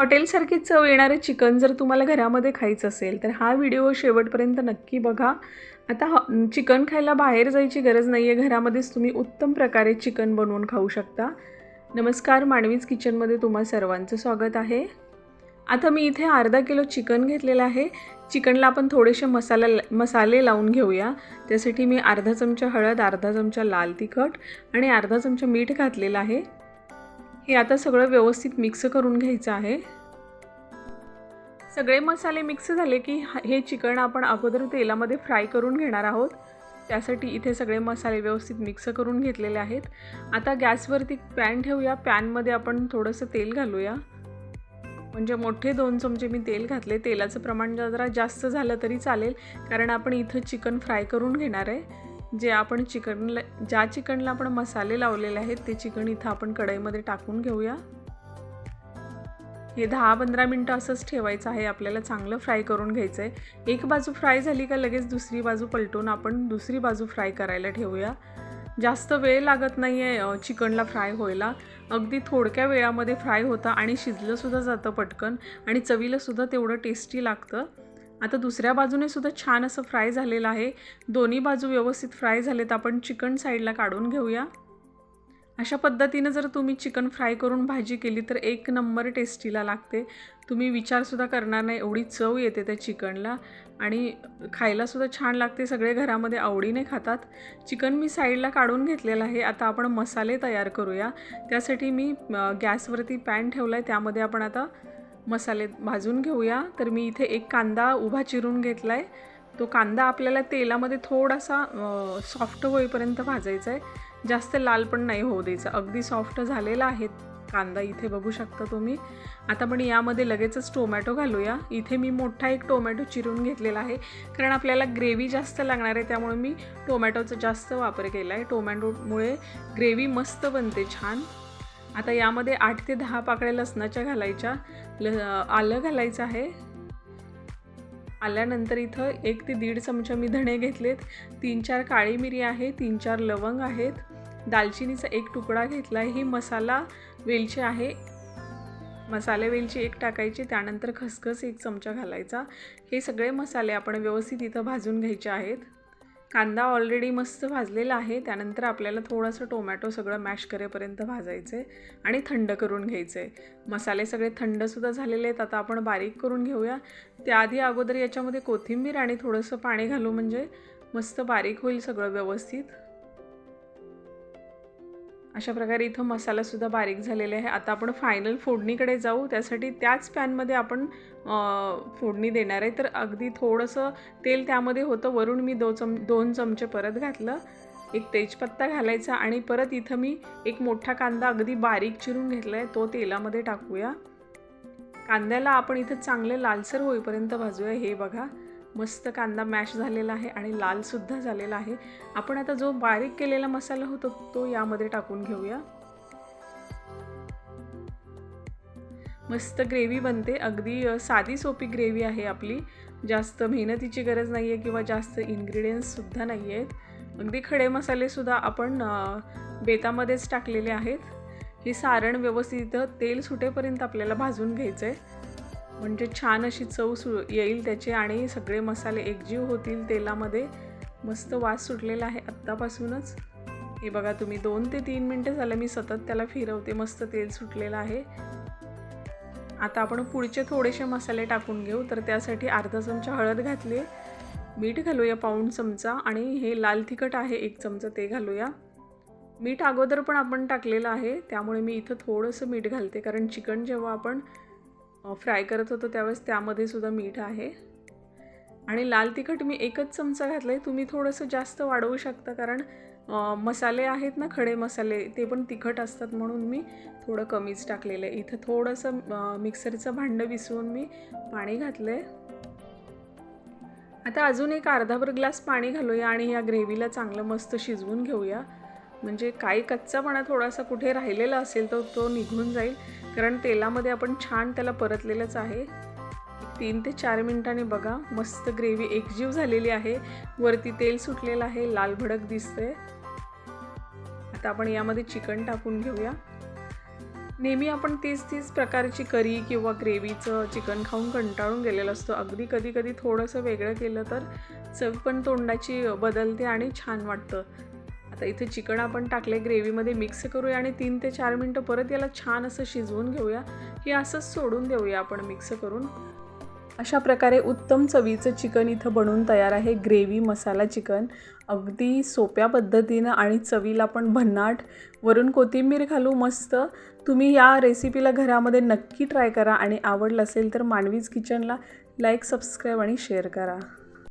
हॉटेलसारखी चव येणारं चिकन जर तुम्हाला घरामध्ये खायचं असेल तर हा व्हिडिओ शेवटपर्यंत नक्की बघा. आता हॉ चिकन खायला बाहेर जायची गरज नाही आहे घरामध्येच तुम्ही उत्तम प्रकारे चिकन बनवून खाऊ शकता. नमस्कार मानवीज किचनमध्ये तुम्हा सर्वांचं स्वागत आहे. आता मी इथे अर्धा किलो चिकन घेतलेलं आहे. चिकनला आपण थोडेसे मसाला मसाले लावून घेऊया. त्यासाठी मी अर्धा चमचा हळद अर्धा चमचा लाल तिखट आणि अर्धा चमचा मीठ घातलेलं आहे. हे आता सगळं व्यवस्थित मिक्स करून घ्यायचं आहे. सगळे मसाले मिक्स झाले की हे चिकन आपण अगोदर तेलामध्ये फ्राय करून घेणार आहोत. त्यासाठी इथे सगळे मसाले व्यवस्थित मिक्स करून घेतलेले आहेत. आता गॅसवरती पॅन ठेवूया. पॅनमध्ये आपण थोडंसं तेल घालूया. म्हणजे मोठे दोन चमचे मी तेल घातले. तेलाचं प्रमाण जरा जास्त झालं तरी चालेल कारण आपण इथं चिकन फ्राय करून घेणार आहे. जे आपण चिकनला ज्या चिकनला आपण मसाले लावलेले आहेत ते चिकन इथं आपण कढईमध्ये टाकून घेऊया. हे दहा पंधरा मिनटं असंच ठेवायचं आहे आपल्याला चांगलं फ्राय करून घ्यायचं आहे एक बाजू फ्राय झाली का लगेच दुसरी बाजू पलटून आपण दुसरी बाजू फ्राय करायला ठेवूया. जास्त वेळ लागत नाही आहे चिकनला फ्राय व्हायला. अगदी थोडक्या वेळामध्ये फ्राय होतं आणि शिजलंसुद्धा जातं पटकन आणि चवीलासुद्धा तेवढं टेस्टी लागतं. आता दुसऱ्या बाजूने सुद्धा छान असं फ्राय झालेलं आहे. दोन्ही बाजू व्यवस्थित फ्राय झालेत. आपण चिकन साईडला काढून घेऊया. अशा पद्धतीनं जर तुम्ही चिकन फ्राय करून भाजी केली तर एक नंबर टेस्टीला लागते. तुम्ही विचारसुद्धा करणार नाही. एवढी चव येते त्या चिकनला. आणि खायलासुद्धा छान लागते. सगळे घरामध्ये आवडीने खातात. चिकन मी साईडला काढून घेतलेलं आहे. आता आपण मसाले तयार करूया. त्यासाठी मी गॅसवरती पॅन ठेवला आहे त्यामध्ये आपण आता मसाले भाजून घेऊया. तर मी इथे एक कांदा उभा चिरून घेतला आहे तो कांदा आपल्याला तेलामध्ये थोडासा सॉफ्ट होईपर्यंत भाजायचा आहे जास्त लाल पण नाही होऊ द्यायचं. अगदी सॉफ्ट झालेला आहे कांदा इथे बघू शकता तुम्ही. आता पण यामध्ये लगेचच टोमॅटो घालूया. इथे मी मोठा एक टोमॅटो चिरून घेतलेला आहे. कारण आपल्याला ग्रेव्ही जास्त लागणार आहे त्यामुळे मी टोमॅटोचा जास्त वापर केला आहे टोमॅटोमुळे ग्रेव्ही मस्त बनते छान. आता यामध्ये आठ ते दहा पाकळ्या लसणाच्या घालायच्या. ल आलं घालायचं आहे. आल्यानंतर इथं एक ते दीड चमचा मी धणे घेतलेत. तीन चार काळी मिरी आहे तीन चार लवंग आहेत. दालचिनीचा एक तुकडा घेतला आहे ही मसाला वेलची आहे. मसाले वेलची एक टाकायची त्यानंतर खसखस एक चमचा घालायचा. हे सगळे मसाले आपण व्यवस्थित इथं भाजून घ्यायचे आहेत. कांदा ऑलरेडी मस्त भाजलेला आहे. त्यानंतर आपल्याला थोडंसं टोमॅटो सगळं मॅश करेपर्यंत भाजायचं आहे आणि थंड करून घ्यायचं आहे मसाले सगळे थंडसुद्धा झालेले आहेत. आता आपण बारीक करून घेऊया. त्याआधी अगोदर याच्यामध्ये कोथिंबीर आणि थोडंसं पाणी घालू. म्हणजे मस्त बारीक होईल सगळं व्यवस्थित. अशा प्रकारे इथं मसालासुद्धा बारीक झालेले आहे. आता आपण फायनल फोडणीकडे जाऊ. त्यासाठी त्याच पॅनमध्ये आपण फोडणी देणार आहे. तर अगदी थोडंसं तेल त्यामध्ये होतं. वरून मी दो चम दोन चमचे परत घातलं. एक तेजपत्ता घालायचा आणि परत इथं मी एक मोठा कांदा अगदी बारीक चिरून घेतला आहे तो तेलामध्ये टाकूया. कांद्याला आपण इथं चांगले लालसर होईपर्यंत भाजूया. हे बघा. मस्त कांदा मॅश झालेला आहे आणि लालसुद्धा झालेला आहे. आपण आता जो बारीक केलेला मसाला होतो तो यामध्ये टाकून घेऊया. मस्त ग्रेव्ही बनते. अगदी साधी सोपी ग्रेव्ही आहे आपली. जास्त मेहनतीची गरज नाही आहे किंवा जास्त इन्ग्रेडियंट्ससुद्धा नाही आहेत अगदी खडे मसालेसुद्धा आपण बेतामध्येच टाकलेले आहेत. हे सारण व्यवस्थित तेल सुटेपर्यंत आपल्याला भाजून घ्यायचं आहे म्हणजे छान अशी चव सु येईल त्याचे आणि सगळे मसाले एकजीव होतील तेलामध्ये. मस्त वास सुटलेला आहे आत्तापासूनच. हे बघा तुम्ही दोन ते तीन मिनटं झालं मी सतत त्याला फिरवते मस्त तेल सुटलेलं आहे. आता आपण पुढचे थोडेसे मसाले टाकून घेऊ तर त्यासाठी अर्धा चमचा हळद घातली मीठ घालूया पाऊण चमचा आणि हे लाल तिखट आहे एक चमचा ते घालूया. मीठ अगोदर पण आपण टाकलेलं आहे त्यामुळे मी इथं थोडंसं मीठ घालते कारण चिकन जेव्हा आपण फ्राय करत होतो त्यावेळेस त्यामध्ये सुद्धा मीठ आहे. आणि लाल तिखट मी एकच चमचा घातला आहे तुम्ही थोडंसं जास्त वाढवू शकता कारण मसाले आहेत ना खडे मसाले ते पण तिखट असतात म्हणून मी थोडं कमीच टाकलेलं आहे. इथं थोडंसं मिक्सरचं भांडं विसरून मी पाणी घातलं आहे आता अजून एक अर्धाभर ग्लास पाणी घालूया आणि या ग्रेव्हीला चांगलं मस्त शिजवून घेऊया. म्हणजे काही कच्चापणा थोडासा कुठे राहिलेला असेल तर तो निघून जाईल. कारण तेलामध्ये आपण छान त्याला परतलेलंच आहे. तीन ते चार मिनिटांनी बघा मस्त ग्रेव्ही एकजीव झालेली आहे. वरती तेल सुटलेलं आहे लाल भडक दिसते आता आपण यामध्ये चिकन टाकून घेऊया. नेहमी आपण तीच तीस प्रकारची करी किंवा ग्रेव्हीचं चिकन खाऊन कंटाळून गेलेलं असतो. अगदी कधी कधी थोडंसं वेगळं केलं तर चव पण तोंडाची बदलते आणि छान वाटतं. आता इथे चिकन आपण टाकले ग्रेव्हीमध्ये मिक्स करूया आणि तीन ते चार मिनटं परत याला छान असं शिजवून घेऊया. की असंच सोडून देऊया आपण मिक्स करून. अशा प्रकारे उत्तम चवीचं चिकन इथं बनवून तयार आहे ग्रेव्ही मसाला चिकन. अगदी सोप्या पद्धतीनं आणि चवीला पण भन्नाट. वरून कोथिंबीर घालू मस्त. तुम्ही या रेसिपीला घरामध्ये नक्की ट्राय करा आणि आवडलं असेल तर मानवीज किचनला लाईक सबस्क्राईब आणि शेअर करा.